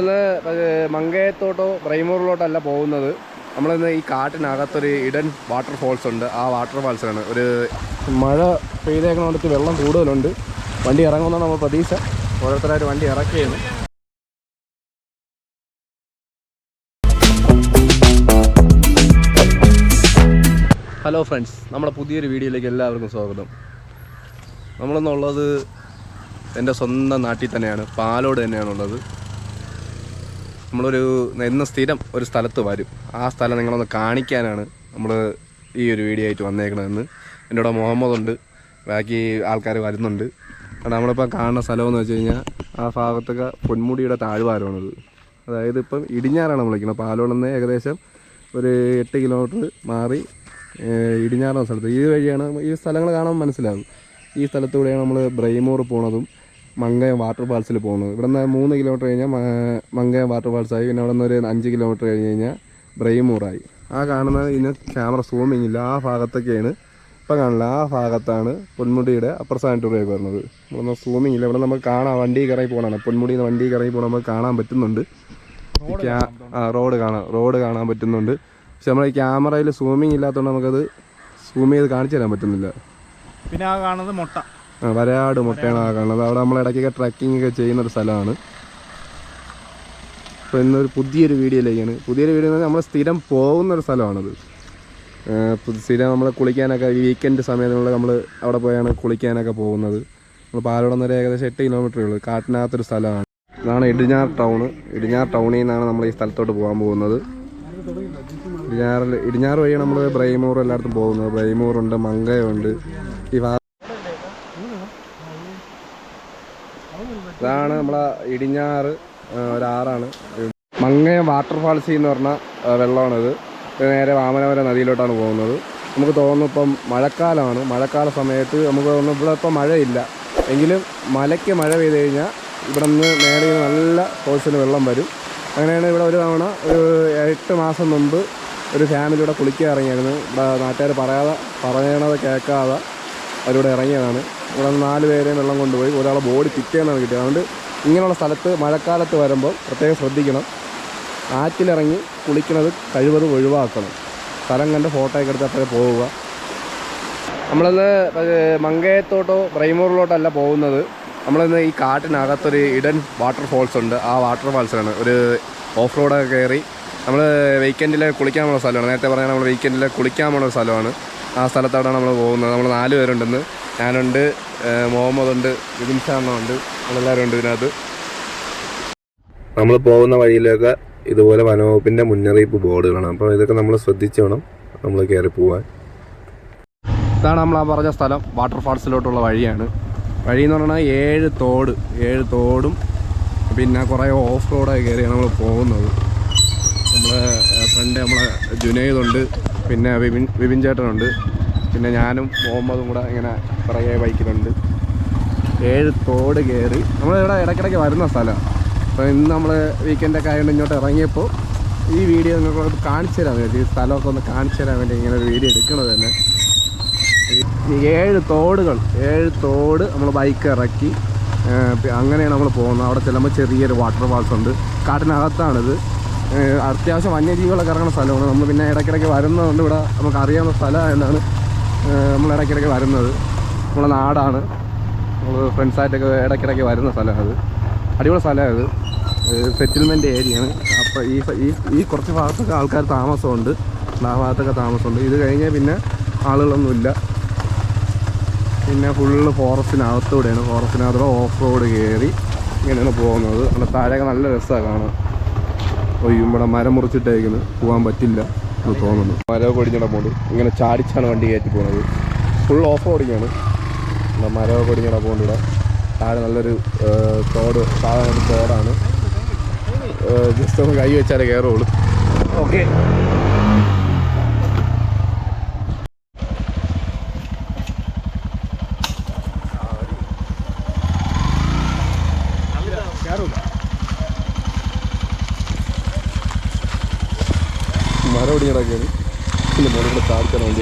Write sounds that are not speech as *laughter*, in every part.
നമ്മളിന്ന് മങ്കയത്തോട്ടോ ബ്രൈമൂറിലോട്ടല്ല പോകുന്നത്. നമ്മളിന്ന് ഈ കാട്ടിനകത്തൊരു ഇടൻ വാട്ടർ ഫോൾസ് ഉണ്ട്. ആ വാട്ടർ ഫാൾസാണ് ഒരു മഴ പെയ്തേക്കണോടത്ത് വെള്ളം കൂടുതലുണ്ട്. വണ്ടി ഇറങ്ങുന്ന നമ്മൾ പ്രതീക്ഷ. ഓരോരുത്തരായിട്ട് വണ്ടി ഇറക്കിയത് ഹലോ ഫ്രണ്ട്സ് നമ്മുടെ പുതിയൊരു വീഡിയോയിലേക്ക് എല്ലാവർക്കും സ്വാഗതം. നമ്മളെന്നുള്ളത് എന്റെ സ്വന്തം നാട്ടിൽ തന്നെയാണ്. പാലോട് തന്നെയാണുള്ളത്. നമ്മളൊരു എന്ന സ്ഥിരം ഒരു സ്ഥലത്ത് വരും. ആ സ്ഥലം നിങ്ങളൊന്ന് കാണിക്കാനാണ് നമ്മൾ ഈ ഒരു വീഡിയോ ആയിട്ട് വന്നേക്കണതെന്ന്. എന്റെ കൂടെ മുഹമ്മദ് ഉണ്ട് ബാക്കി ആൾക്കാർ വരുന്നുണ്ട്. കാരണം നമ്മളിപ്പോൾ കാണുന്ന സ്ഥലമെന്ന് വെച്ച് കഴിഞ്ഞാൽ ആ ഭാഗത്തൊക്കെ പൊന്മുടിയുടെ താഴ്വാരമാണത്. അതായത് ഇപ്പം ഇടിഞ്ഞാറാണ് നമ്മൾ വിളിക്കുന്നത് പാലോളം നിന്ന് ഏകദേശം ഒരു എട്ട് കിലോമീറ്റർ മാറി ഇടിഞ്ഞാറാണ് സ്ഥലത്ത്. ഈ വഴിയാണ് ഈ സ്ഥലങ്ങൾ കാണാൻ മനസ്സിലാകും. ഈ സ്ഥലത്തൂടെയാണ് നമ്മൾ ബ്രൈമൂർ പോണതും മങ്കയം വാട്ടർ ഫാൾസിൽ പോകുന്നത് ഇവിടെ നിന്ന് മൂന്ന് കിലോമീറ്റർ കഴിഞ്ഞാൽ മങ്കയം വാട്ടർ ഫാൾസായി പിന്നെ അവിടെ നിന്ന് ഒരു അഞ്ച് കിലോമീറ്റർ കഴിഞ്ഞ് കഴിഞ്ഞാൽ ബ്രെയിമൂറായി ആ കാണുന്നത് ഇതിന് ക്യാമറ സൂമിങ് ഇല്ല. ആ ഭാഗത്തൊക്കെയാണ് ഇപ്പം കാണില്ല ആ ഭാഗത്താണ് പൊന്മുടിയുടെ അപ്പർ സാനിറ്റോറിയൊക്കെ വരുന്നത്. ഇവിടെ സൂമിങ് ഇല്ല. ഇവിടെ നമുക്ക് കാണാം വണ്ടി കറങ്ങി പോകണമാണ് പൊന്മുടിയിൽ നിന്ന് വണ്ടി കറങ്ങി പോകണം നമുക്ക് കാണാൻ പറ്റുന്നുണ്ട്. ആ റോഡ് കാണാം. റോഡ് കാണാൻ പറ്റുന്നുണ്ട്. പക്ഷെ നമ്മൾ ഈ ക്യാമറയിൽ സൂമിങ് ഇല്ലാത്തതുകൊണ്ട് നമുക്കത് സൂം ചെയ്ത് കാണിച്ചു തരാൻ പറ്റുന്നില്ല. പിന്നെ ആ കാണുന്നത് മുട്ട. വരയാട് മുട്ടയാണ് കാണുന്നത്. അവിടെ നമ്മൾ ഇടയ്ക്കൊക്കെ ട്രക്കിംഗ് ഒക്കെ ചെയ്യുന്ന ഒരു സ്ഥലമാണ്. അപ്പോൾ ഇന്നൊരു പുതിയൊരു വീഡിയോയിലേക്കാണ്. പുതിയൊരു വീഡിയോ നമ്മൾ സ്ഥിരം പോകുന്ന ഒരു സ്ഥലമാണത്. സ്ഥിരം നമ്മൾ കുളിക്കാനൊക്കെ വീക്കെൻഡ് സമയങ്ങളിൽ നമ്മൾ അവിടെ പോയാണ് കുളിക്കാനൊക്കെ പോകുന്നത്. നമ്മൾ പാലോട് നിന്ന് ഏകദേശം എട്ട് കിലോമീറ്ററേ ഉള്ളൂ. കാട്ടിനകത്തൊരു സ്ഥലമാണ്. ഇതാണ് ഇടിഞ്ഞാർ ടൗൺ ഇടിഞ്ഞാർ ടൗണിൽ നിന്നാണ് നമ്മൾ ഈ സ്ഥലത്തോട്ട് പോകാൻ പോകുന്നത്. ഇടിഞ്ഞാറിൽ ഇടിഞ്ഞാർ വഴിയാണ് നമ്മൾ ബ്രൈമൂർ എല്ലായിടത്തും പോകുന്നത്. ബ്രൈമൂറുണ്ട് മങ്കയുണ്ട് ഈ ഇതാണ് നമ്മളെ ഇടിഞ്ഞാറ് ഒരാറാണ് മങ്ങയം വാട്ടർഫാൾസ് എന്ന് പറഞ്ഞ വെള്ളമാണിത്. നേരെ വാമനവര നദിയിലോട്ടാണ് പോകുന്നത്. നമുക്ക് തോന്നുന്നു ഇപ്പം മഴക്കാലമാണ്. മഴക്കാല സമയത്ത് നമുക്ക് തോന്നുന്നു ഇവിടെ ഇപ്പം മഴയില്ല. എങ്കിലും മലയ്ക്ക് മഴ പെയ്ത് കഴിഞ്ഞാൽ ഇവിടെ നിന്ന് നേരെ നല്ല ഫോഴ്സിന് വെള്ളം വരും. അങ്ങനെയാണ് ഇവിടെ ഒരു തവണ ഒരു എട്ട് മാസം മുമ്പ് ഒരു ഫാമിലി ഇവിടെ കുളിക്കാൻ ഇറങ്ങിയായിരുന്നു ഇവിടെ നാട്ടുകാർ പറയാതെ പറയണത് കേൾക്കാതെ അവരിവിടെ ഇറങ്ങിയതാണ്. ഇവിടെ നാല് പേരെയും വെള്ളം കൊണ്ടുപോയി. ഒരാളെ ബോഡി പിറ്റേന്നാണ് കിട്ടിയത്. അതുകൊണ്ട് ഇങ്ങനെയുള്ള സ്ഥലത്ത് മഴക്കാലത്ത് വരുമ്പോൾ പ്രത്യേകം ശ്രദ്ധിക്കണം. ആറ്റിലിറങ്ങി കുളിക്കുന്നത് കഴിവതും ഒഴിവാക്കണം. സ്ഥലം കണ്ട് ഫോട്ടോ ഒക്കെ എടുത്ത് അപ്പോഴേ പോവുക. നമ്മളിന്ന് മങ്കയത്തോട്ടോ ബ്രൈമൂറിലോട്ടോ അല്ല പോകുന്നത്. നമ്മളിന്ന് ഈ കാട്ടിനകത്തൊരു ഇഡൻ വാട്ടർ ഫോൾസ് ഉണ്ട്. ആ വാട്ടർ ഫാൾസാണ് ഒരു ഓഫ് റോഡൊക്കെ കയറി നമ്മൾ വീക്കെൻഡിൽ പോകുന്ന സ്ഥലമാണ്. നേരത്തെ പറഞ്ഞാൽ നമ്മൾ വീക്കെൻഡിൽ പോകുന്ന സ്ഥലമാണ്. ആ സ്ഥലത്തോടാണ് നമ്മൾ പോകുന്നത്. നമ്മൾ നാല് പേരുണ്ടെന്ന്. ഞാനുണ്ട് ഏഹ് മുഹമ്മദ് ഉണ്ട് നമ്മളെല്ലാവരും ഉണ്ട് ഇതിനകത്ത്. നമ്മൾ പോകുന്ന വഴിയിലൊക്കെ ഇതുപോലെ വനവകുപ്പിന്റെ മുന്നറിയിപ്പ് ബോർഡുകളാണ്. അപ്പോൾ ഇതൊക്കെ നമ്മൾ ശ്രദ്ധിച്ച് വേണം നമ്മൾ കയറി പോകാൻ ഇതാണ് നമ്മൾ ആ പറഞ്ഞ സ്ഥലം. വാട്ടർഫാൾസിലോട്ടുള്ള വഴിയാണ്. വഴി എന്ന് പറഞ്ഞാൽ ഏഴ് തോട്. ഏഴ് തോടും പിന്നെ കുറേ ഓഫ് റോഡൊക്കെ കയറിയാണ് നമ്മൾ പോകുന്നത്. നമ്മൾ ഫ്രണ്ട് നമ്മളെ ജുനൈദുണ്ട്. പിന്നെ വിപിൻ വിപിൻ ചേട്ടനുണ്ട്. പിന്നെ ഞാനും മുഹമ്മദും കൂടെ ഇങ്ങനെ പറയേ ബൈക്കിലുണ്ട്. ഏഴ് തോട് കയറി. നമ്മളിവിടെ ഇടയ്ക്കിടയ്ക്ക് വരുന്ന സ്ഥലമാണ് അപ്പോൾ ഇന്ന് നമ്മൾ വീക്കെൻഡൊക്കെ ആയതുകൊണ്ട് ഇങ്ങോട്ട് ഇറങ്ങിയപ്പോൾ ഈ വീഡിയോ നിങ്ങൾക്ക് കാണിച്ചു തരാൻ വേണ്ടി ഈ സ്ഥലമൊക്കെ ഒന്ന് കാണിച്ചു തരാൻ വേണ്ടി ഇങ്ങനെ ഒരു വീഡിയോ എടുക്കണത് തന്നെ. ഏഴ് തോടുകൾ ഏഴ് തോട് നമ്മൾ ബൈക്ക് ഇറക്കി അങ്ങനെയാണ് നമ്മൾ പോകുന്നത്. അവിടെ ചെല്ലുമ്പോൾ ചെറിയൊരു വാട്ടർ ഫാൾസ് ഉണ്ട്. കാട്ടിനകത്താണിത്. അത്യാവശ്യം വന്യജീവികളൊക്കെ ഇറങ്ങുന്ന സ്ഥലമാണ്. നമ്മൾ പിന്നെ ഇടയ്ക്കിടയ്ക്ക് വരുന്നതുകൊണ്ട് ഇവിടെ നമുക്ക് അറിയാവുന്ന സ്ഥലം എന്നാണ് നമ്മൾ ഇടയ്ക്കിടയ്ക്ക് വരുന്നത്. നമ്മളെ നാടാണ്. നമ്മൾ ഫ്രണ്ട്സായിട്ടൊക്കെ ഇടയ്ക്കിടയ്ക്ക് വരുന്ന സ്ഥലമാണ് അത്. അടിപൊളി സ്ഥലമാണ് അത്. സെറ്റിൽമെന്റ് ഏരിയയാണ് അപ്പോൾ ഈ ഈ ഈ കുറച്ച് ഭാഗത്തൊക്കെ ആൾക്കാർ താമസമുണ്ട്. ആ ഭാഗത്തൊക്കെ താമസമുണ്ട്. ഇത് കഴിഞ്ഞാൽ പിന്നെ ആളുകളൊന്നുമില്ല പിന്നെ ഫുള്ള് ഫോറസ്റ്റിനകത്തൂടെയാണ് ഫോറസ്റ്റിനകത്തൂടെ ഓഫ് റോഡ് കയറി ഇങ്ങനെയാണ് പോകുന്നത്. അവിടെ താഴെയൊക്കെ നല്ല രസമാണ് കാണാൻ. ഇവിടെ മരം മുറിച്ചിട്ടേക്കുന്നത് പോകാൻ പറ്റില്ല എന്ന് തോന്നുന്നു. മരം കൊടിഞ്ഞിട പോകുന്നത് ഇങ്ങനെ ചാടിച്ചാണ് വണ്ടി കയറ്റി പോകുന്നത് ഫുൾ ഓഫ് റോഡിങ്ങാണ് മരം കൊടിഞ്ഞിട പോകുന്നത് ഇവിടെ. താഴെ നല്ലൊരു തോട് താഴെ നല്ലൊരു തോടാണ്. ജസ്റ്റ് ഒന്ന് കൈ വെച്ചാലേ കയറുള്ളൂ ഓക്കെ മരം ഒടിഞ്ഞിടക്കാണ് പിന്നെ മുകളിൽ കൂടെ വണ്ടി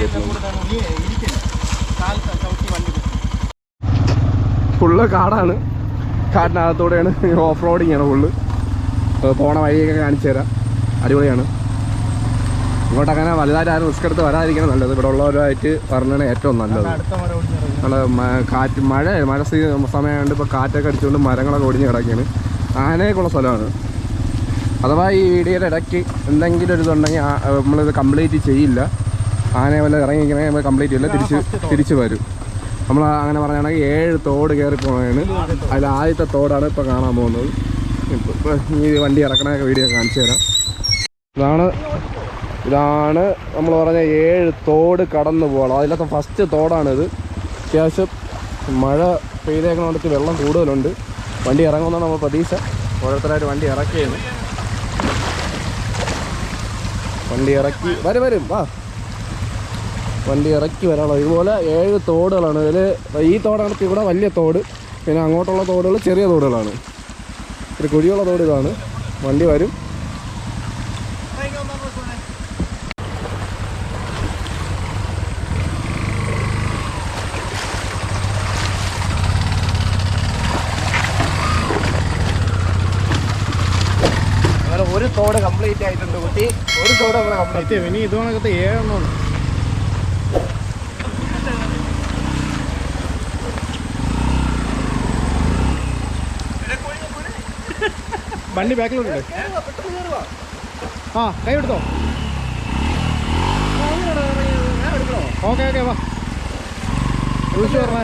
ഫുള്ള് കാടാണ്. കാടിനകത്തൂടെയാണ് ഓഫ് റോഡിങ് ആണ് ഫുള്ള് പോണ വഴിയൊക്കെ കാണിച്ചു തരാം. അടിപൊളിയാണ്. ഇങ്ങോട്ട് അങ്ങനെ വലുതായിട്ട് ആരും റിസ്ക് എടുത്ത് വരാതിരിക്കണം നല്ലത്. ഇവിടെ ഉള്ളവരുമായിട്ട് പറഞ്ഞാണ് ഏറ്റവും നല്ലത്. നല്ല കാറ്റ് മഴ മഴ സമയമുണ്ട് ഇപ്പോൾ കാറ്റൊക്കെ അടിച്ചുകൊണ്ട് മരങ്ങളൊക്കെ ഒടിഞ്ഞ് കിടക്കുകയാണ് ആനയൊക്കെയുള്ള സ്ഥലമാണ്. അഥവാ ഈ വീഡിയോയുടെ ഇടയ്ക്ക് എന്തെങ്കിലും ഒരു ഇതുണ്ടെങ്കിൽ നമ്മളിത് കംപ്ലീറ്റ് ചെയ്യില്ല. ആനയെ വല്ല ഇറങ്ങിക്കണേ നമ്മൾ കംപ്ലീറ്റ് ചെയ്യില്ല. തിരിച്ച് തിരിച്ച് വരും. നമ്മൾ അങ്ങനെ പറയുകയാണെങ്കിൽ ഏഴ് തോട് കയറി പോകുന്നതാണ് അതിൽ ആദ്യത്തെ തോടാണ് ഇപ്പോൾ കാണാൻ പോകുന്നത്. ഇപ്പോൾ ഈ വണ്ടി ഇറക്കണ വീഡിയോ കാണിച്ചു തരാം. ഇതാണ് ഇതാണ് നമ്മൾ പറഞ്ഞ ഏഴ് തോട് കടന്നു പോകണം. അതിലത്തെ ഫസ്റ്റ് തോടാണിത്. അത്യാവശ്യം മഴ പെയ്തേക്കണോടത്ത് വെള്ളം കൂടുതലുണ്ട്. വണ്ടി ഇറങ്ങുമെന്നാണ് നമ്മൾ പ്രതീക്ഷ. ഓരോരുത്തരായിട്ട് വണ്ടി ഇറക്കിയാണ് വണ്ടി ഇറക്കി വരും വരും വാ. വണ്ടി ഇറക്കി വരാനുള്ള ഇതുപോലെ ഏഴ് തോടുകളാണ് ഇതിൽ ഈ തോടാണ് ഇവിടെ വലിയ തോട്. പിന്നെ അങ്ങോട്ടുള്ള തോടുകൾ ചെറിയ തോടുകളാണ്. ഒരു കുഴിയുള്ള തോട് ഇതാണ്. വണ്ടി വരും അങ്ങനെ ഒരു തോട് കംപ്ലീറ്റ് ആയിട്ടുണ്ട് കുട്ടി ഒരു തോട് അങ്ങനെ കംപ്ലീറ്റ് സത്യം ഇനി ഇതുകൊണ്ടൊക്കെ ഏഴെണ്ണം വണ്ടി ബാക്കിലോട്ടുണ്ട് ആ കൈ എടുത്തോ ഓക്കെ ഓക്കെ വാ വിളിച്ചു പറഞ്ഞേ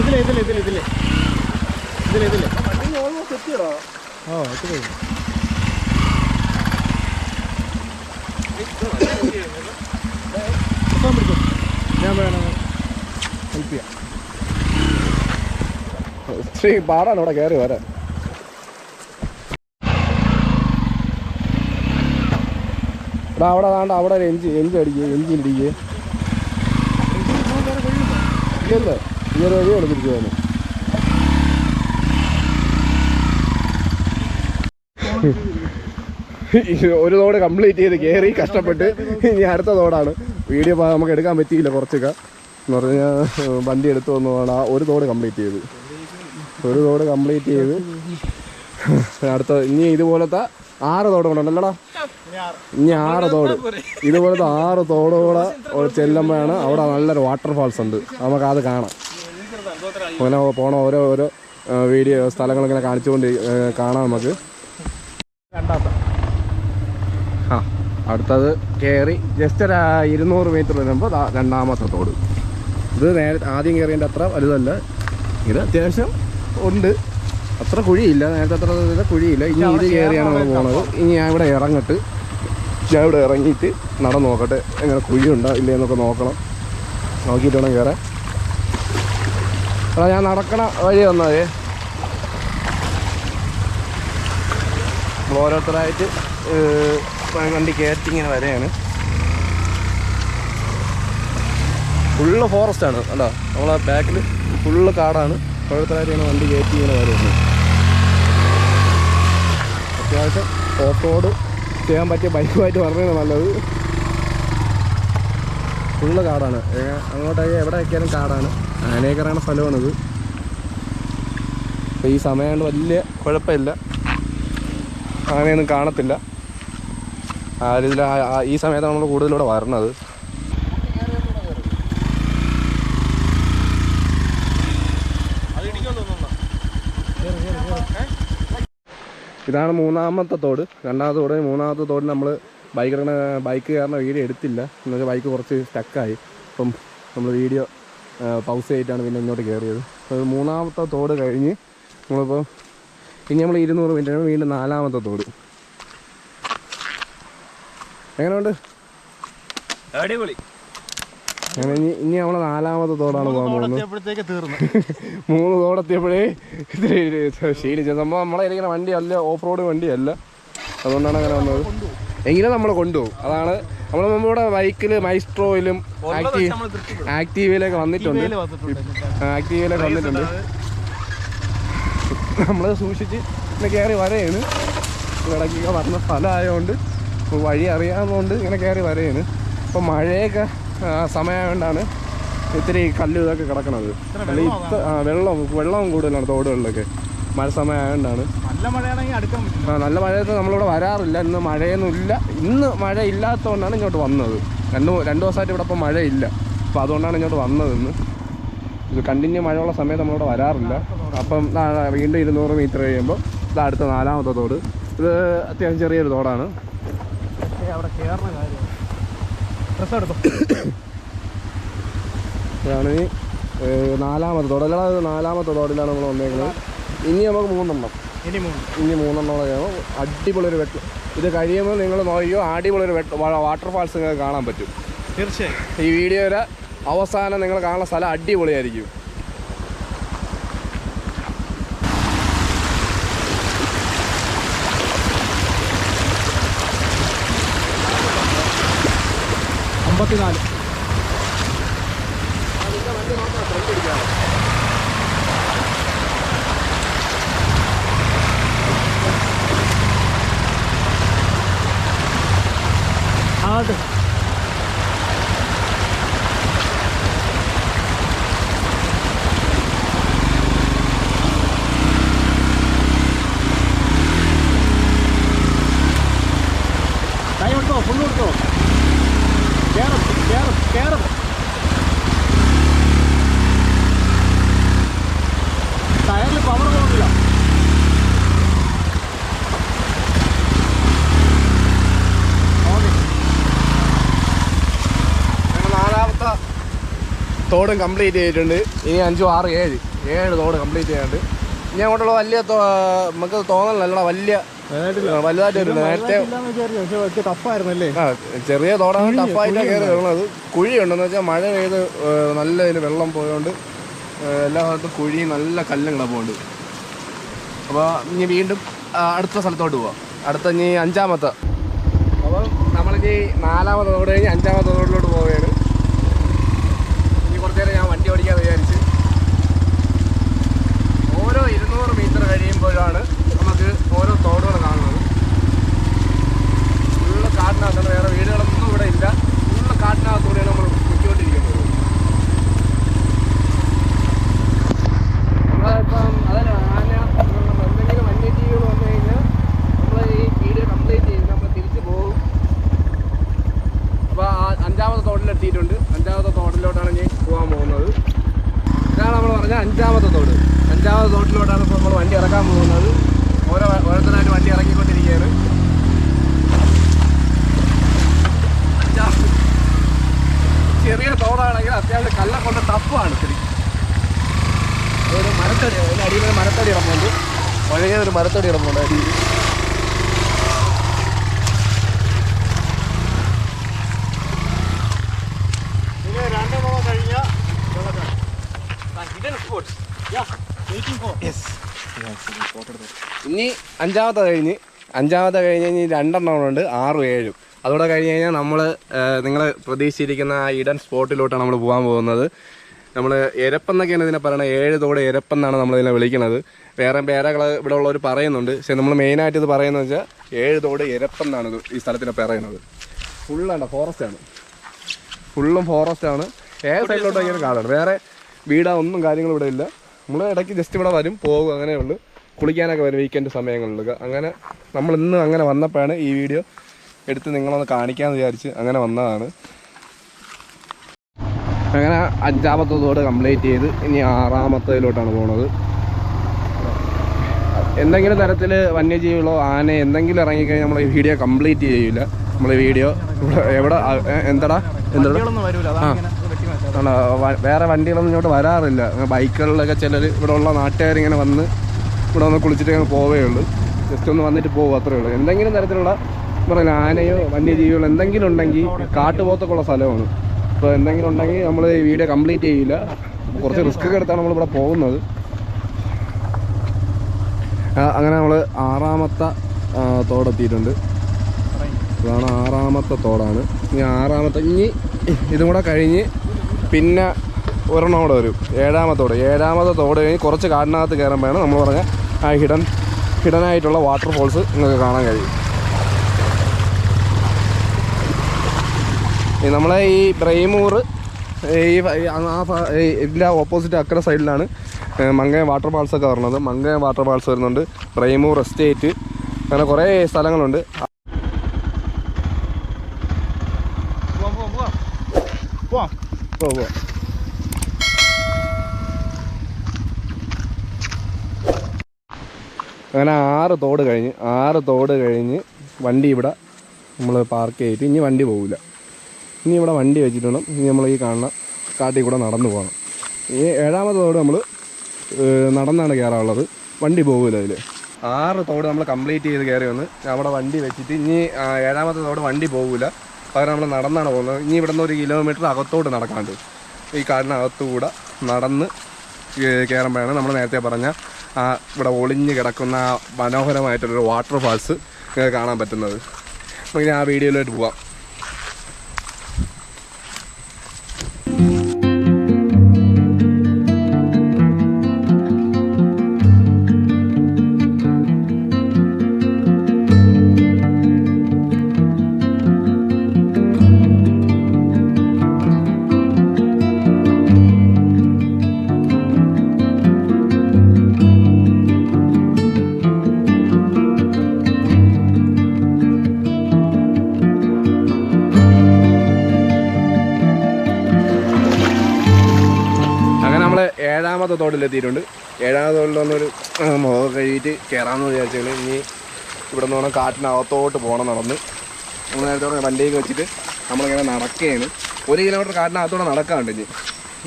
ഇതിലെ ഇതിലെ ഇതിലെ ഇതിലെ ഇതിലെ ഇതിലെ ഓൾമോസ്റ്റ് എത്തിയടാ ഓ ഇപ്പം പിടിക്കും ഞാൻ പാടാണ് ഇവിടെ കയറി വരാൻ. എടാ അവിടെ താണ്ട അവിടെ ഒരു എഞ്ചി എഞ്ചി അടിക്കുക എഞ്ചിൻ ഇടിക്കുക ഇല്ല ഈ ഒരു വഴി എടുത്തിരിച്ചു *laughs* ഒരു തോട് കംപ്ലീറ്റ് ചെയ്ത് കയറി കഷ്ടപ്പെട്ട് ഇനി അടുത്ത തോടാണ്. വീഡിയോ നമുക്ക് എടുക്കാൻ പറ്റിയില്ല കുറച്ചൊക്കെ. എന്ന് പറഞ്ഞാൽ വണ്ടി എടുത്തു വന്നതാണ് ആ ഒരു തോട് കംപ്ലീറ്റ് ചെയ്ത്. ഒരു തോട് കംപ്ലീറ്റ് ചെയ്ത് അടുത്ത ഇനി ഇതുപോലത്തെ ആറ് തോട് കൊണ്ടുണ്ടല്ലോടാ ഇനി ആറ് തോട്. ഇതുപോലത്തെ ആറ് തോടുകൂടെ ചെല്ലുമ്പോഴാണ് അവിടെ നല്ലൊരു വാട്ടർഫാൾസ് ഉണ്ട്. നമുക്ക് അത് കാണാം. അങ്ങനെ പോണ ഓരോ ഓരോ വീഡിയോ സ്ഥലങ്ങളിങ്ങനെ കാണിച്ചുകൊണ്ട് കാണാം നമുക്ക്. രണ്ടാമത്തെ. ആ അടുത്തത് കയറി ജസ്റ്റ് ഒരു ഇരുന്നൂറ് മീറ്റർ വരുമ്പോൾ രണ്ടാമത്തെ തോട്. ഇത് നേരെ ആദ്യം കയറിയതിന്റെ അത്ര വലുതല്ല. ഇത് അത്യാവശ്യം ഉണ്ട്. അത്ര കുഴിയില്ല. നേരത്തെ അത്ര കുഴിയില്ല. ഇനി ഇത് കയറിയാണ് നമ്മൾ പോണത്. ഇനി ഞാൻ ഇവിടെ ഇറങ്ങിട്ട്. ഞാൻ ഇവിടെ ഇറങ്ങിയിട്ട് നടന്നു നോക്കട്ടെ. എങ്ങനെ കുഴിയുണ്ടോ ഇല്ലേ എന്നൊക്കെ നോക്കണം. നോക്കിയിട്ട് വേണം കയറാൻ അതാ ഞാൻ നടക്കണ വഴി വന്നതേ ഓരോരുത്തരായിട്ട് വണ്ടി കയറ്റി ഇങ്ങനെ വരെയാണ്. ഫുള്ള് ഫോറസ്റ്റ് ആണ് അല്ല നമ്മളെ ബാക്കിൽ ഫുള്ള് കാടാണ്. ഓരോരുത്തരായിട്ട് ഇങ്ങനെ വണ്ടി കയറ്റി ഇങ്ങനെ വരുന്നത് അത്യാവശ്യം ഓഫ് റോഡ് ചെയ്യാൻ പറ്റിയ ബൈക്കുമായിട്ട് പറഞ്ഞതാണ് നല്ലത്. ഫുള്ള് കാടാണ്. അങ്ങോട്ടേക്ക് എവിടെ വെക്കാനും കാടാണ് ആനേക്കറാണ് സ്ഥലമാണിത്. അപ്പോൾ ഈ സമയമാണ് വലിയ കുഴപ്പമില്ല. ആനയൊന്നും കാണത്തില്ല. ആ ആ- ഈ സമയത്താണ് നമ്മൾ കൂടുതലൂടെ വരണത്. ഇതാണ് മൂന്നാമത്തെ തോട്. രണ്ടാമത്തെ തോട് മൂന്നാമത്തെ തോട് നമ്മൾ ബൈക്ക് ബൈക്ക് കാരണം വീഡിയോ എടുത്തില്ല. എന്ന് വെച്ചാൽ ബൈക്ക് കുറച്ച് സ്റ്റക്കായി അപ്പം നമ്മൾ വീഡിയോ പൗസ് ചെയ്തിട്ടാണ് പിന്നെ ഇങ്ങോട്ട് കയറിയത് അപ്പോൾ മൂന്നാമത്തെ തോട് കഴിഞ്ഞ് നമ്മളിപ്പോൾ ഇനി നമ്മൾ ഇരുന്നൂറ് മീറ്റർ വീണ്ടും നാലാമത്തെ തോട്. എങ്ങനെയുണ്ട്? അടിപൊളി. അങ്ങനെ ഇനി ഇനി നമ്മൾ നാലാമത്തെ തോടാണ് പോകാൻ പോകുന്നത്. തീർന്നു. *laughs* മൂന്ന് തോടെത്തിയപ്പോഴേ ശീലിച്ച സംഭവം. നമ്മളെ ഇരിക്കുന്ന വണ്ടി അല്ല ഓഫ് റോഡ് വണ്ടിയല്ല. അതുകൊണ്ടാണ് അങ്ങനെ വന്നത്. എങ്കിലും നമ്മൾ കൊണ്ടുപോകും. അതാണ് നമ്മൾ നമ്മുടെ ബൈക്കിൽ മൈസ്ട്രോയിലും ആക്റ്റീവ് ആക്റ്റീവയിലൊക്കെ വന്നിട്ടുണ്ട്. ആക്റ്റീവയിലൊക്കെ വന്നിട്ടുണ്ട്. നമ്മൾ സൂക്ഷിച്ച് ഇങ്ങനെ കയറി വരയാണ്. ഇടയ്ക്കൊക്കെ വരുന്ന സ്ഥലമായതുകൊണ്ട് വഴി അറിയാവുന്നതുകൊണ്ട് ഇങ്ങനെ കയറി വരയാണ്. ഇപ്പോൾ മഴയൊക്കെ സമയമായതുകൊണ്ടാണ് ഇത്തിരി കല്ല് ഇതൊക്കെ കിടക്കണത്. ഇത്ര വെള്ളം വെള്ളം കൂടുതലാണ് തോടുകളിലൊക്കെ. മഴ സമയമായതുകൊണ്ടാണ് നല്ല മഴയാണെങ്കിൽ ആ നല്ല മഴയത്ത് നമ്മളിവിടെ വരാറില്ല. ഇന്ന് മഴയൊന്നും ഇല്ല ഇന്ന് മഴ ഇല്ലാത്തതുകൊണ്ടാണ് ഇങ്ങോട്ട് വന്നത്. രണ്ട് രണ്ട് ദിവസമായിട്ട് ഇവിടെ ഇപ്പം മഴയില്ല. അപ്പോൾ അതുകൊണ്ടാണ് ഇങ്ങോട്ട് വന്നത് ഇന്ന്. ഇത് കണ്ടിന്യൂ മഴയുള്ള സമയത്ത് നമ്മളിവിടെ വരാറില്ല. അപ്പം വീണ്ടും ഇരുന്നൂറ് മീറ്റർ കഴിയുമ്പോൾ ഇത് അടുത്ത നാലാമത്തെ തോട്. ഇത് അത്യാവശ്യം ചെറിയൊരു തോടാണ്. ഇതാണ് ഈ നാലാമത്തെ തോട്. അല്ലാതെ നാലാമത്തെ തോടിലാണ് നമ്മൾ വന്നേക്കുന്നത് ഇനി നമുക്ക് മൂന്നെണ്ണം. ഇനി മൂന്ന്. ഇനി മൂന്നെണ്ണം കഴിയുമ്പോൾ അടിപൊളി ഒരു വെട്ടം. ഇത് കഴിയുമ്പോൾ നിങ്ങൾ നോക്കിയോ അടിപൊളിയൊരു വെട്ട. വാട്ടർഫാൾസ് നിങ്ങൾക്ക് കാണാൻ പറ്റും. തീർച്ചയായും. ഈ വീഡിയോയുടെ അവസാനം നിങ്ങൾ കാണുന്ന സ്ഥലം അടിപൊളിയായിരിക്കും. അമ്പത്തിനാല്. ആകട്ടെ കൈ കൊടുത്തോ ഫുള്ള് കൊടുത്തോ കേറും കേറും കേറും ടയറിൽ പവർ പോകുന്നില്ല ഓക്കെ ഞങ്ങൾ നാലാമത്തെ തോടും കംപ്ലീറ്റ് ചെയ്തിട്ടുണ്ട്. ഇനി അഞ്ചും ആറ് ഏഴ്. ഏഴ് തോട് കംപ്ലീറ്റ് ചെയ്യാണ്ട് ഇനി അങ്ങോട്ടുള്ള വലിയ നമുക്ക് തോന്നലല്ല വലിയ വലുതായിട്ട് നേരത്തെ ചെറിയ തോടാണ് ടഫായിട്ടാണ് കയറി വരുന്നത് കുഴിയുണ്ടെന്ന് വെച്ചാൽ മഴ പെയ്ത് നല്ല ഇതിൽ വെള്ളം പോയതുകൊണ്ട് എല്ലാ ഭാഗത്തും കുഴി നല്ല കല്ലും കിടപ്പുണ്ട് അപ്പോൾ ഇനി വീണ്ടും അടുത്ത സ്ഥലത്തോട്ട് പോവാം. അടുത്ത ഇനി അഞ്ചാമത്തെ. അപ്പം നമ്മളിനി നാലാമത്തെ തോട് കഴിഞ്ഞ് അഞ്ചാമത്തെ തോടിലോട്ട് പോവുകയാണ്. നേരം ഞാൻ വണ്ടി ഓടിക്കാൻ വിചാരിച്ച്. ഓരോ ഇരുന്നൂറ് മീറ്റർ കഴിയുമ്പോഴാണ് നമുക്ക് ഓരോ തോടുകൾ കാണുന്നത് ഫുള്ള് കാട്ടിനകത്താണ് വേറെ വീടുകളൊന്നും ഇവിടെ ഇല്ല ഫുള്ള് കാട്ടിനകത്തൂടെയാണ് നമ്മൾ പൊയ്ക്കൊണ്ടിരിക്കുന്നത് നമ്മളിപ്പം അതല്ല ആന ഇങ്ങനെയുള്ള എന്തെങ്കിലും വന്യജീവികൾ വന്നു കഴിഞ്ഞാൽ നമ്മൾ ഈ വീഡിയോ കംപ്ലീറ്റ് ചെയ്ത് നമ്മൾ തിരിച്ച് പോകും അപ്പോൾ ആ അഞ്ചാമത്തെ തോട്ടിലെത്തിയിട്ടുണ്ട് അഞ്ചാമത്തെ തോട്ടിലോട്ടാണ് ഇനി പോകാൻ പോകുന്നത് ഇതാണ് നമ്മൾ പറഞ്ഞ അഞ്ചാമത്തെ തോട് അഞ്ചാമത്തെ തോട്ടിലോട്ടാണ് ഇപ്പോൾ നമ്മൾ വണ്ടി ഇറക്കാൻ പോകുന്നത് ഓരോ ഓരോരുത്തരായിട്ട് വണ്ടി ഇറക്കിക്കൊണ്ടിരിക്കുകയാണ് അഞ്ചാമത് ചെറിയ തോടാണെങ്കിൽ അത്യാവശ്യം കല്ല കൊണ്ട് ടഫാണ് ശരി ഒരു മരത്തടി അതിന്റെ അടിയിൽ ഒരു മരത്തടി ഇറങ്ങുന്നുണ്ട് പഴയ ഒരു മരത്തടി ഇറങ്ങുന്നുണ്ട് അടിയിൽ ഇത് രണ്ട് മൂന്ന് കഴിഞ്ഞാൽ ഹിഡൻ സ്പോട്സ് യാ വെയിറ്റിംഗ് കിടന്നുണ്ടായിരുന്നു ഇനി അഞ്ചാമത്തെ കഴിഞ്ഞ് അഞ്ചാമത്തെ കഴിഞ്ഞ് ഇനി രണ്ടെണ്ണം ഉണ്ട് ആറും ഏഴും. അതുകൂടെ കഴിഞ്ഞ് കഴിഞ്ഞാൽ നമ്മൾ നിങ്ങൾ പ്രതീക്ഷിച്ചിരിക്കുന്ന ആ ഇടൻ സ്പോട്ടിലോട്ടാണ് നമ്മൾ പോകാൻ പോകുന്നത്. നമ്മൾ എരപ്പെന്നൊക്കെയാണ് ഇതിനെ പറയുന്നത് ഏഴ് തോട് എരപ്പെന്നാണ് നമ്മളിതിനെ വിളിക്കുന്നത് വേറെ പേരകൾ ഇവിടെ ഉള്ളവർ പറയുന്നുണ്ട്. പക്ഷെ നമ്മൾ മെയിനായിട്ട് ഇത് പറയുന്നത് വെച്ചാൽ ഏഴ് തോട് എരപ്പെന്നാണ് ഈ സ്ഥലത്തിനെ പറയുന്നത്. ഫുള്ളാണ് ഫോറസ്റ്റ് ആണ്. ഫുള്ളും ഫോറസ്റ്റ് ആണ്. ഏത് സൈഡിലോട്ട് ഇങ്ങനെ കാടാണ് വേറെ വീടാ ഒന്നും കാര്യങ്ങളും ഇവിടെ ഇല്ല. നമ്മൾ ഇടയ്ക്ക് ജസ്റ്റ് ഇവിടെ വരും പോകും അങ്ങനെ ഉള്ളു. കുളിക്കാനൊക്കെ വരും വീക്കെൻഡ് സമയങ്ങളിലൊക്കെ. അങ്ങനെ നമ്മൾ ഇന്ന് അങ്ങനെ വന്നപ്പോഴാണ് ഈ വീഡിയോ എടുത്ത് നിങ്ങളൊന്ന് കാണിക്കാമെന്ന് വിചാരിച്ച് അങ്ങനെ വന്നതാണ്. അങ്ങനെ അഞ്ചാമത്തതോട് കംപ്ലീറ്റ് ചെയ്ത് ഇനി ആറാമത്തതിലോട്ടാണ് പോണത്. എന്തെങ്കിലും തരത്തിൽ വന്യജീവികളോ ആന എന്തെങ്കിലും ഇറങ്ങിക്കഴിഞ്ഞാൽ നമ്മൾ ഈ വീഡിയോ കംപ്ലീറ്റ് ചെയ്യില്ല നമ്മൾ ഈ വീഡിയോ എവിടെ എന്തടാ? എന്താടാ? വേറെ വണ്ടികളൊന്നും ഇങ്ങോട്ട് വരാറില്ല. ബൈക്കുകളിലൊക്കെ ചിലർ ഇവിടെ ഉള്ള നാട്ടുകാരിങ്ങനെ വന്ന് ഇവിടെ വന്ന് കുളിച്ചിട്ട് അങ്ങ് പോവേ ഉള്ളൂ. ജസ്റ്റ് ഒന്ന് വന്നിട്ട് പോകും അത്രേ ഉള്ളൂ. എന്തെങ്കിലും തരത്തിലുള്ള പറഞ്ഞ ആനയോ വന്യജീവികളോ എന്തെങ്കിലും ഉണ്ടെങ്കിൽ കാട്ടുപോത്തൊക്കെ ഉള്ള സ്ഥലമാണ്. അപ്പോൾ എന്തെങ്കിലും ഉണ്ടെങ്കിൽ നമ്മൾ ഈ വീഡിയോ കംപ്ലീറ്റ് ചെയ്യില്ല. കുറച്ച് റിസ്ക് ഒക്കെ നമ്മൾ നമ്മളിവിടെ പോകുന്നത്. അങ്ങനെ നമ്മൾ ആറാമത്തെ തോടെത്തിയിട്ടുണ്ട് ഇതാണ് ആറാമത്തെ തോടാണ്. ഇനി ആറാമത്തെ ഇനി ഇതും കൂടെ കഴിഞ്ഞ് പിന്നെ ഒരെണ്ണം കൂടെ വരും. ഏഴാമത്തെ തോട്. ഏഴാമത്തെ തോട് കഴിഞ്ഞ് കുറച്ച് കാടിനകത്ത് കയറുമ്പോഴാണ് നമ്മൾ പറഞ്ഞ ആ ഹിഡൻ ഹിഡനായിട്ടുള്ള വാട്ടർഫോൾസ് നിങ്ങൾക്ക് കാണാൻ കഴിയും. നമ്മളെ ഈ ബ്രൈമൂർ ഈ ഇതിന്റെ ഓപ്പോസിറ്റ് അക്കര സൈഡിലാണ് മങ്കയം വാട്ടർ ഫാൾസ് ഒക്കെ വരുന്നത് മങ്കയം വാട്ടർ ഫാൾസ് വരുന്നുണ്ട്. ബ്രൈമൂർ എസ്റ്റേറ്റ് അങ്ങനെ കുറേ സ്ഥലങ്ങളുണ്ട്. അങ്ങനെ ആറ് തോട് കഴിഞ്ഞ് ആറ് തോട് കഴിഞ്ഞ് വണ്ടി ഇവിടെ നമ്മൾ പാർക്ക് ചെയ്തിട്ട് ഇനി വണ്ടി പോകില്ല ഇനി ഇവിടെ വണ്ടി വെച്ചിട്ട് വേണം ഇനി നമ്മൾ ഈ കാണുന്ന കാട്ടിൽ കൂടെ നടന്നു പോകണം. ഈ ഏഴാമത്തെ തോട് നമ്മൾ നടന്നാണ് കയറാനുള്ളത് വണ്ടി പോകില്ല അതിൽ ആറ് തോട് നമ്മൾ കംപ്ലീറ്റ് ചെയ്ത് കയറി വന്ന് അവിടെ വണ്ടി വെച്ചിട്ട് ഇനി ഏഴാമത്തെ തോട് വണ്ടി പോകില്ല പകരം നമ്മൾ നടന്നാണ് പോകുന്നത്. ഇനി ഇവിടെ നിന്ന് ഒരു കിലോമീറ്റർ അകത്തോട്ട് നടക്കാണ്ട് ഈ കാടിനകത്തുകൂടെ നടന്ന് കയറുമ്പോഴാണ് നമ്മൾ നേരത്തെ പറഞ്ഞ ആ ഇവിടെ ഒളിഞ്ഞ് കിടക്കുന്ന മനോഹരമായിട്ടുള്ളൊരു വാട്ടർഫാൾസ് കാണാൻ പറ്റുന്നത്. നമുക്കിനി ആ വീഡിയോയിലോട്ട് പോവാം. ഏഴാമത്തെ തോട്ടിലെത്തിയിട്ടുണ്ട്. ഏഴാമത്തെ തോട്ടിൽ വന്നൊരു മുഖം കഴുകിയിട്ട് കയറാമെന്ന് വിചാരിച്ചാൽ ഇനി ഇവിടെ നിന്ന് വേണം കാട്ടിനകത്തോട്ട് പോകണം നടന്ന്. നമ്മൾ നേരത്തെ വണ്ടിയൊക്കെ വെച്ചിട്ട് നമ്മളിങ്ങനെ നടക്കുകയാണ് ഒരു കിലോമീറ്റർ കാട്ടിനകത്തൂടെ നടക്കാറുണ്ട് ഇനി.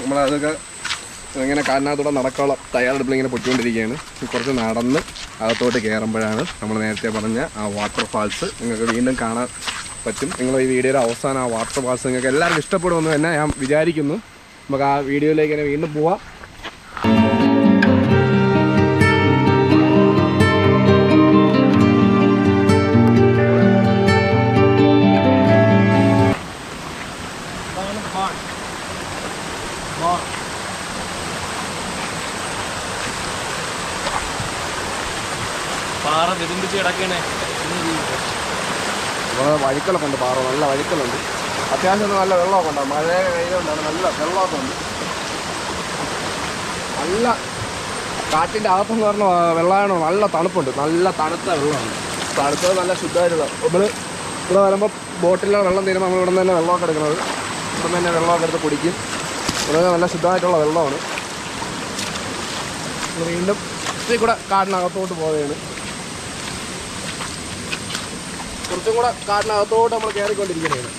നമ്മളതൊക്കെ ഇങ്ങനെ കാട്ടിനകത്തൂടെ നടക്കാനുള്ള തയ്യാറെടുപ്പിൽ ഇങ്ങനെ പൊട്ടിക്കൊണ്ടിരിക്കുകയാണ് കുറച്ച് നടന്ന് അകത്തോട്ട് കയറുമ്പോഴാണ് നമ്മൾ നേരത്തെ പറഞ്ഞ ആ വാട്ടർ ഫാൾസ് നിങ്ങൾക്ക് വീണ്ടും കാണാൻ പറ്റും. നിങ്ങൾ ഈ വീഡിയോയുടെ അവസാനം ആ വാട്ടർ ഫാൾസ് നിങ്ങൾക്ക് എല്ലാവർക്കും ഇഷ്ടപ്പെടുമെന്ന് തന്നെ ഞാൻ വിചാരിക്കുന്നു. നമുക്ക് ആ വീഡിയോയിലേക്ക് തന്നെ വീണ്ടും പോവാം. പാറ വിതുമ്പിച്ച് കിടക്കണേ. ഇവിടെ വഴിക്കളൊക്കെ ഉണ്ട് പാറ. നല്ല വഴിക്കളുണ്ട് അത്യാവശ്യം നല്ല വെള്ളമൊക്കെ ഉണ്ടാവും മഴ പെയ്തുകൊണ്ടാണ് നല്ല വെള്ളമൊക്കെ ഉണ്ട്. നല്ല കാട്ടിന്റെ അകത്തെന്ന് പറഞ്ഞ വെള്ളമാണ് നല്ല തണുപ്പുണ്ട്. നല്ല തണുത്ത വെള്ളമാണ്. തണുത്തത് നല്ല ശുദ്ധമായിട്ടുള്ള നമ്മൾ ഇവിടെ വരുമ്പോൾ ബോട്ടിലെ വെള്ളം തീരുമ്പോൾ നമ്മൾ ഇവിടെ നിന്ന് തന്നെ വെള്ളമൊക്കെ എടുക്കുന്നത്. ഇവിടെ നിന്ന് തന്നെ വെള്ളമൊക്കെ എടുത്ത് കുടിക്കും. ഇവിടെ നല്ല ശുദ്ധമായിട്ടുള്ള വെള്ളമാണ്. വീണ്ടും ഇത്തിരി കൂടെ കാടിനകത്തോട്ട് പോവുകയാണ്. കുറച്ചും കൂടെ കാടിനകത്തോട്ട് നമ്മൾ കയറിക്കൊണ്ടിരിക്കുകയാണ്.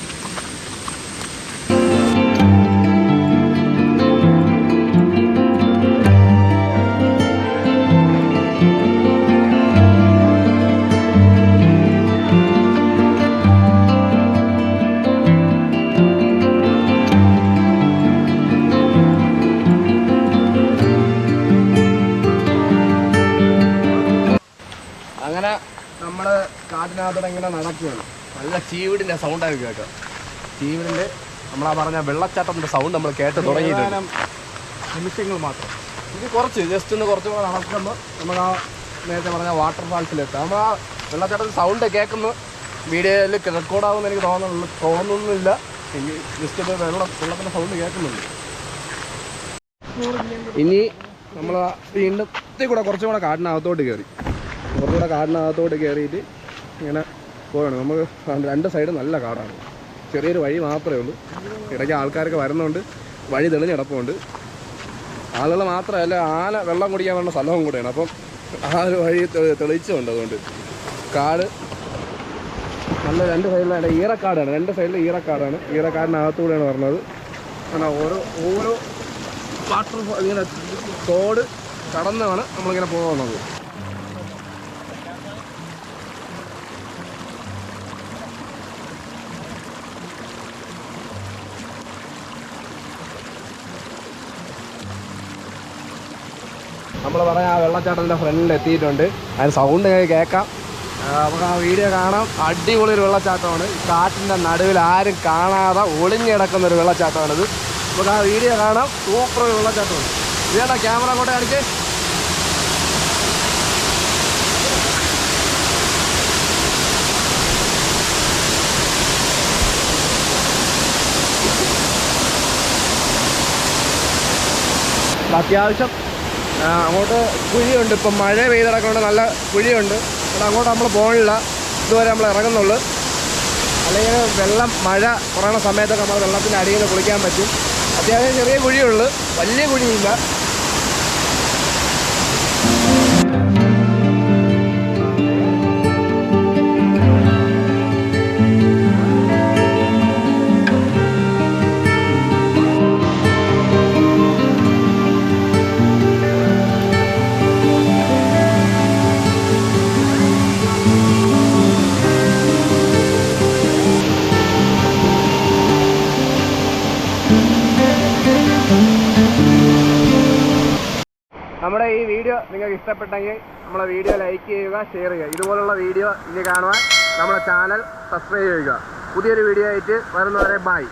അങ്ങനെ നമ്മൾ കാട്ടിനകത്തോടെ ഇങ്ങനെ നടക്കുകയാണ് നല്ല ചീവിടിന്റെ സൗണ്ടായി കേട്ടോ. ചീവിടിന്റെ നമ്മളാ പറഞ്ഞ വെള്ളച്ചാട്ടത്തിന്റെ സൗണ്ട് നമ്മൾ കേട്ട് തുടങ്ങിയിട്ടുണ്ട്. നിമിഷങ്ങൾ മാത്രം. ഇത് കുറച്ച് ജസ്റ്റ് ഒന്ന് കുറച്ച് കൂടെ നടക്കുമ്പോൾ നമ്മൾ ആ നേരത്തെ പറഞ്ഞ വാട്ടർ ഫാൾസിലെത്താം നമ്മൾ ആ വെള്ളച്ചാട്ടത്തിൽ സൗണ്ട് കേൾക്കുന്നു വീഡിയോയിൽ റെക്കോർഡാകുമെന്ന് എനിക്ക് തോന്നുന്നു തോന്നുന്നില്ല. എനിക്ക് ജസ്റ്റ് ഒരു വെള്ളം വെള്ളത്തിന്റെ സൗണ്ട് കേൾക്കുന്നുണ്ട്. ഇനി നമ്മൾ വീണ്ടും കൂടെ കുറച്ചും കൂടെ കാടിനകത്തോട്ട് കയറി കുറച്ചുകൂടെ കാടിനകത്തോട്ട് കയറിയിട്ട് ഇങ്ങനെ പോകണം. നമുക്ക് രണ്ട് സൈഡ് നല്ല കാടാണ്. ചെറിയൊരു വഴി മാത്രമേ ഉള്ളൂ. ഇടയ്ക്ക് ആൾക്കാരൊക്കെ വരുന്നുണ്ട് വഴി തെളിഞ്ഞ് കിടപ്പുണ്ട്. ആളുകൾ മാത്രമല്ല ആന വെള്ളം കുടിക്കാൻ വേണ്ട സ്ഥലവും കൂടെയാണ്. അപ്പം ആ ഒരു വഴി തെളിച്ചുണ്ട് അതുകൊണ്ട്. കാട് നല്ല രണ്ട് സൈഡിലാണ് ഈറക്കാടാണ്. രണ്ട് സൈഡിൽ ഈറക്കാടാണ്. ഈറക്കാടിനകത്തൂടെയാണ് പറഞ്ഞത് അങ്ങനെ ഓരോ ഓരോ വാട്ടർ ഇങ്ങനെ തോട് കടന്നാണ് നമ്മളിങ്ങനെ പോകുന്നത് നമ്മൾ പറയാം ആ വെള്ളച്ചാട്ടത്തിന്റെ ഫ്രണ്ടിൽ എത്തിയിട്ടുണ്ട്. അതിന് സൗണ്ട് കേൾക്കാം. നമുക്ക് ആ വീഡിയോ കാണാം. അടിപൊളി ഒരു വെള്ളച്ചാട്ടമാണ്. കാട്ടിന്റെ നടുവിൽ ആരും കാണാതെ ഒളിഞ്ഞിടക്കുന്ന ഒരു വെള്ളച്ചാട്ടമാണിത്. നമുക്ക് ആ വീഡിയോ കാണാം. സൂപ്പർ ഒരു വെള്ളച്ചാട്ടമാണ്. ഇതേണ്ട ക്യാമറ അങ്ങോട്ട് കാണിച്ച് അത്യാവശ്യം അങ്ങോട്ട് കുഴിയുണ്ട്. ഇപ്പം മഴ പെയ്ത് നല്ല കുഴിയുണ്ട്. അവിടെ അങ്ങോട്ട് നമ്മൾ പോകണില്ല ഇതുവരെ നമ്മൾ ഇറങ്ങുന്നുള്ളൂ. അല്ലെങ്കിൽ വെള്ളം മഴ കുറയണ സമയത്തൊക്കെ നമ്മൾ വെള്ളത്തിന്റെ അടിയിൽ കുളിക്കാൻ പറ്റും. അത്യാവശ്യം ചെറിയ കുഴിയുള്ളൂ വലിയ കുഴിയില്ല. ഇഷ്ടപ്പെട്ടെങ്കിൽ നമ്മളെ വീഡിയോ ലൈക്ക് ചെയ്യുക ഷെയർ ചെയ്യുക. ഇതുപോലുള്ള വീഡിയോ ഇനി കാണുവാൻ നമ്മുടെ ചാനൽ സബ്സ്ക്രൈബ് ചെയ്യുക. പുതിയൊരു വീഡിയോ ആയിട്ട് വരുന്നവരെ ബൈ